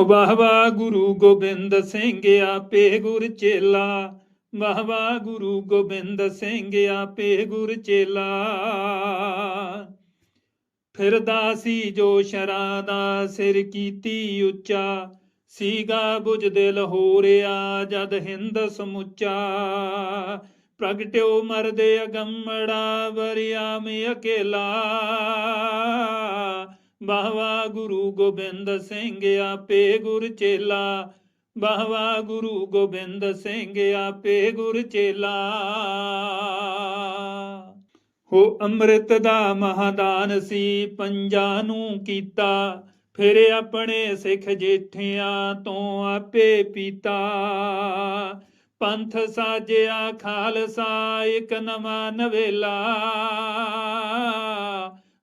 ਵਾਹ ਵਾਹ ਗੁਰੂ ਗੋਬਿੰਦ ਸਿੰਘ ਆਪੇ ਗੁਰ ਚੇਲਾ। ਵਾਹ ਵਾਹ ਗੁਰੂ ਗੋਬਿੰਦ ਸਿੰਘ ਆਪੇ ਗੁਰ ਚੇਲਾ। ਫਿਰਦਾ ਸੀ ਜੋ ਸ਼ਰਾਂ ਦਾ ਸਿਰ ਕੀਤੀ ਉੱਚਾ, ਸੀਗਾ ਬੁਝ ਦਿਲ ਹੋ ਰਿਆ ਜਦ ਹਿੰਦ ਸਮੁੱਚਾ। ਪ੍ਰਗਟਿਓ ਮਰਦੇ ਅਗੰਮੜਾ ਵਰਿਆ ਮੇ ਅਕੇਲਾ। ਬਾਹਵਾ ਗੁਰੂ ਗੋਬਿੰਦ ਸਿੰਘ ਆਪੇ ਗੁਰ ਚੇਲਾ। ਬਾਹਵਾ ਗੁਰੂ ਗੋਬਿੰਦ ਸਿੰਘ ਆਪੇ ਗੁਰ ਚੇਲਾ। ਹੋ ਅੰਮ੍ਰਿਤ ਦਾ ਮਹਾਦਾਨ ਸੀ ਪੰਜਾਂ ਨੂੰ ਕੀਤਾ, ਫਿਰ ਆਪਣੇ ਸਿੱਖ ਜੇਠਿਆਂ ਤੋਂ ਆਪੇ ਪੀਤਾ। ਪੰਥ ਸਾਜਿਆ ਖਾਲਸਾ ਇੱਕ ਨਵਾਂ ਨਵੇਲਾ।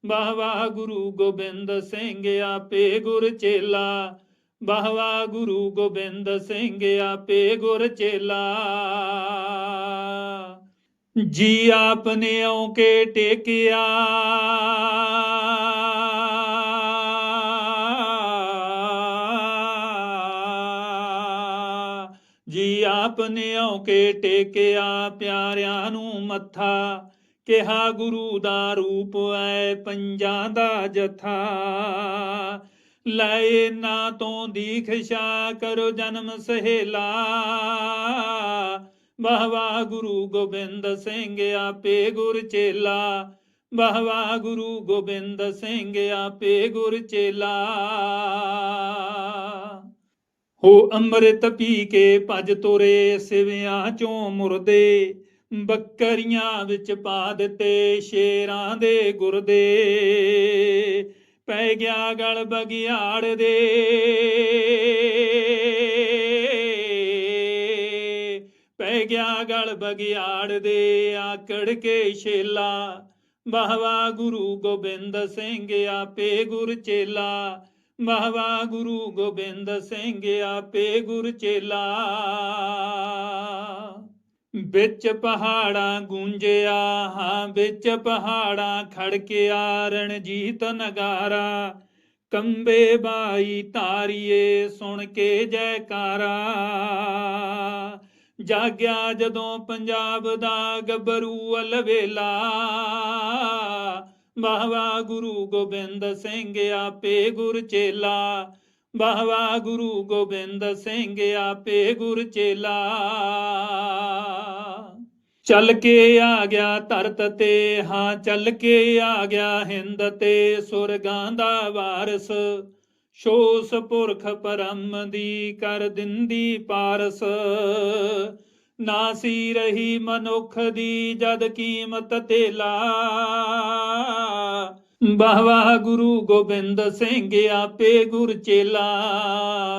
ਵਾਹ ਵਾਹ ਗੁਰੂ ਗੋਬਿੰਦ ਸਿੰਘ ਆਪੇ ਗੁਰ ਚੇਲਾ। ਬਾਹਵਾ ਗੁਰੂ ਗੋਬਿੰਦ ਸਿੰਘ ਆਪੇ ਗੁਰ ਚੇਲਾ। ਜੀ ਆਪਨੇ ਔਕੇ ਟੇਕਿਆ। ਜੀ ਆਪਨੇ ਔਕੇ ਟੇਕਿਆ ਪਿਆਰਿਆਂ ਨੂੰ ਮੱਥਾ। ਕਿਹਾ ਗੁਰੂ ਦਾ ਰੂਪ ਐ ਪੰਜਾਂ ਦਾ ਜਥਾ। ਲੈ ਨਾ ਤੋਂ ਦੀਖਸ਼ਾ ਕਰੋ ਜਨਮ ਸਹੇਲਾ। ਵਾਹ ਗੁਰੂ ਗੋਬਿੰਦ ਸਿੰਘ ਆਪੇ ਗੁਰ ਚੇਲਾ। ਵਾਹ ਗੁਰੂ ਗੋਬਿੰਦ ਸਿੰਘ ਆਪੇ ਗੁਰ ਚੇਲਾ। ਹੋ ਅੰਮ੍ਰਿਤ ਪੀ ਕੇ ਭਜ ਤੁਰੇ ਸਿਵਿਆਂ ਚੋਂ ਮੁਰਦੇ। ਬੱਕਰੀਆਂ ਵਿੱਚ ਪਾ ਦਿੱਤੇ, ਸ਼ੇਰਾਂ ਦੇ ਗੁਰਦੇ ਪੈ ਗਿਆ ਗਲ ਬਗਿਆੜ ਦੇ। ਪੈ ਗਿਆ ਗਲ ਬਗਿਆੜ ਦੇ ਆਕੜ ਕੇ ਛੇਲਾ। ਵਾਹਵਾ ਗੁਰੂ ਗੋਬਿੰਦ ਸਿੰਘ ਆਪੇ ਗੁਰ ਚੇਲਾ। ਵਾਹਵਾ ਗੁਰੂ ਗੋਬਿੰਦ ਸਿੰਘ ਆਪੇ ਗੁਰ ਚੇਲਾ। ਵਿੱਚ ਪਹਾੜਾਂ ਗੂੰਜਿਆ ਹਾਂ, ਵਿੱਚ ਪਹਾੜਾਂ ਖੜਕਿਆ ਰਣਜੀਤ ਨਗਾਰਾ। ਕੰਬੇ ਬਾਈ ਤਾਰੀਏ ਸੁਣ ਕੇ ਜੈਕਾਰਾ। ਜਾਗਿਆ ਜਦੋਂ ਪੰਜਾਬ ਦਾ ਗੱਭਰੂ ਅਲਵੇਲਾ। ਵਾਹਵਾ ਗੁਰੂ ਗੋਬਿੰਦ ਸਿੰਘ ਆਪੇ ਗੁਰ ਚੇਲਾ। ਵਾਹਵਾ ਗੁਰੂ ਗੋਬਿੰਦ ਸਿੰਘ ਆਪੇ ਗੁਰ ਚੇਲਾ। ਚੱਲ ਕੇ ਆ ਗਿਆ ਧਰਤ ਤੇ, ਹਾਂ ਚੱਲ ਕੇ ਆ ਗਿਆ ਹਿੰਦ ਤੇ, ਸੁਰਗਾਂ ਦਾ ਵਾਰਸ। ਸ਼ੋਸ ਪੁਰਖ ਪਰਮ ਦੀ ਕਰ ਦਿੰਦੀ ਪਾਰਸ। ਨਾ ਸੀ ਰਹੀ ਮਨੁੱਖ ਦੀ ਜਦ ਕੀਮਤ ਤੇ ਲਾ ਵਾਹ ਵਾਹ ਗੁਰੂ ਗੋਬਿੰਦ ਸਿੰਘ ਆਪੇ ਗੁਰ ਚੇਲਾ।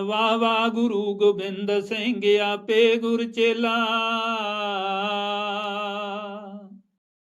ਵਾਹ ਵਾਹ ਗੁਰੂ ਗੋਬਿੰਦ ਸਿੰਘ ਆਪੇ ਗੁਰ ਚੇਲਾ।